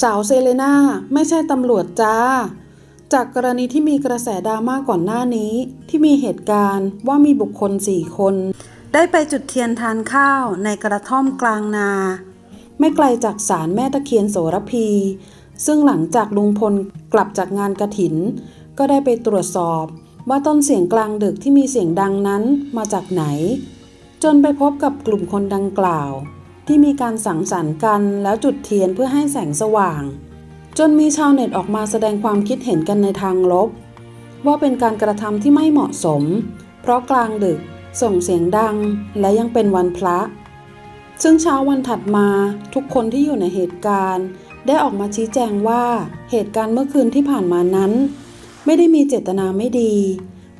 สาวเซเลนาไม่ใช่ตำรวจจ้า จากกรณีที่มีกระแสดราม่าก่อนหน้านี้ที่มีเหตุการณ์ว่ามีบุคคลสี่คน ได้ไปจุดเทียนทานข้าวในกระท่อมกลางนา ไม่ไกลจากศาลแม่ตะเคียนโสระพี ซึ่งหลังจากลุงพลกลับจากงานกระถิน ก็ได้ไปตรวจสอบ ว่าต้นเสียงกลางดึกที่มีเสียงดังนั้นมาจากไหน จนไปพบกับกลุ่มคนดังกล่าว ที่มีการสังสรรค์กันแล้วจุดเทียนเพื่อให้แสงสว่าง จนมีชาวเน็ตออกมาแสดงความคิดเห็นกันในทางลบ ว่าเป็นการกระทำที่ไม่เหมาะสม เพราะกลางดึกส่งเสียงดังและยังเป็นวันพระ ซึ่งเช้าวันถัดมาทุกคนที่อยู่ในเหตุการณ์ ได้ออกมาชี้แจงว่าเหตุการณ์เมื่อคืนที่ผ่านมานั้น ไม่ได้มีเจตนาไม่ดี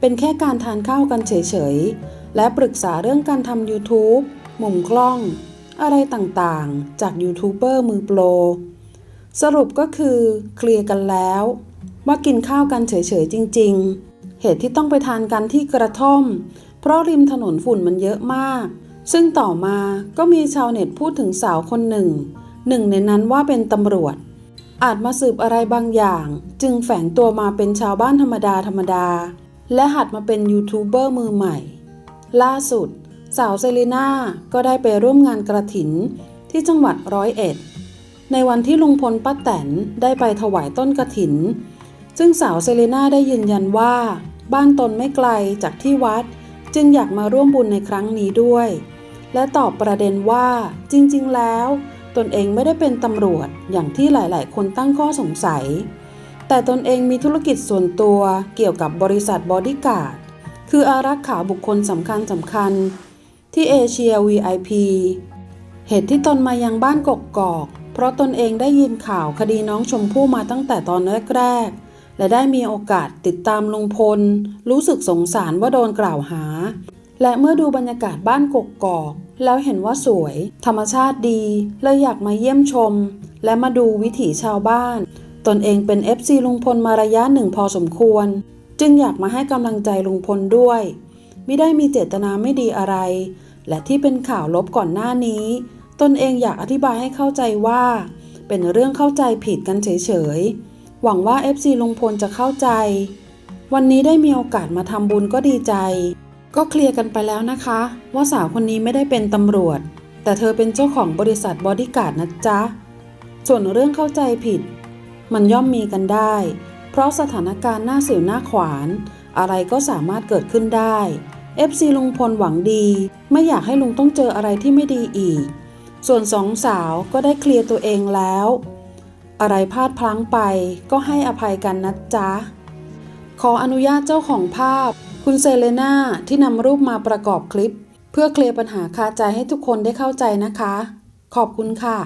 เป็นแค่การทานข้าวกันเฉยๆ และปรึกษาเรื่องการทำ YouTube มุมกล้อง อะไรต่างๆ จากยูทูบเบอร์มือโปร สรุปก็คือเคลียร์กันแล้ว ว่ากินข้าวกันเฉยๆจริง ๆ เหตุที่ต้องไปทานกันที่กระท่อม เพราะริมถนนฝุ่นมันเยอะมาก ซึ่งต่อมาก็มีชาวเน็ตพูดถึงสาวคนหนึ่ง หนึ่งในนั้นว่าเป็นตำรวจ อาจมาสืบอะไรบางอย่าง จึงแฝงตัวมาเป็นชาวบ้านธรรมดาธรรมดาและหัดมาเป็นยูทูบเบอร์มือใหม่ ล่าสุด สาวเซรีนาก็ได้ไปร่วมงานกระถินที่จังหวัดร้อยเอ็ด ในวันที่ลุงพลป้าแตนได้ไปถวายต้นกระถิน ซึ่งสาวเซเลนาได้ยืนยันว่า บ้านตนไม่ไกลจากที่วัด จึงอยากมาร่วมบุญในครั้งนี้ด้วย และตอบประเด็นว่าจริง ๆ แล้ว ตนเองไม่ได้เป็นตำรวจอย่างที่หลาย ๆ คนตั้งข้อสงสัย แต่ตนเองมีธุรกิจส่วนตัวเกี่ยวกับบริษัทบอดี้การ์ดคืออารักขาบุคคลสำคัญสำคัญ ที่เอเชีย VIP เหตุที่ตนมายังบ้านกกอก เพราะตนเองได้ยินข่าวคดีน้องชมพู่มาตั้งแต่ตอนแรกๆ และได้มีโอกาสติดตามลุงพล รู้สึกสงสารว่าโดนกล่าวหา และเมื่อดูบรรยากาศบ้านกกอก แล้วเห็นว่าสวย ธรรมชาติดีเลยอยากมาเยี่ยมชม และมาดูวิถีชาวบ้าน ตนเองเป็น FC ลุงพลมาระยะหนึ่งพอสมควร จึงอยากมาให้กำลังใจลุงพลด้วย ไม่ได้มีเจตนาไม่ดีอะไร และที่เป็นข่าวลบก่อนหน้านี้ ตนเองอยากอธิบายให้เข้าใจว่า เป็นเรื่องเข้าใจผิดกันเฉยๆ หวังว่า FC ลุงพลจะเข้าใจ วันนี้ได้มีโอกาสมาทำบุญก็ดีใจ ก็เคลียร์กันไปแล้วนะคะ ว่าสาวคนนี้ไม่ได้เป็นตำรวจ แต่เธอเป็นเจ้าของบริษัทบอดี้การ์ดนะจ๊ะ ส่วนเรื่องเข้าใจผิด มันย่อมมีกันได้ เพราะสถานการณ์หน้าสิวหน้าขวาน อะไรก็สามารถเกิดขึ้นได้ FC ลุงพลหวังดี ไม่อยากให้ลุงต้องเจออะไรที่ไม่ดีอีก ส่วนสองสาวก็ได้เคลียร์ตัวเองแล้ว อะไรพลาดพลั้งไปก็ให้อภัยกันนะจ๊ะ ขออนุญาตเจ้าของภาพ คุณเซเลนาที่นำรูปมาประกอบคลิป เพื่อเคลียร์ปัญหาคาใจให้ทุกคนได้เข้าใจนะคะ ขอบคุณค่ะ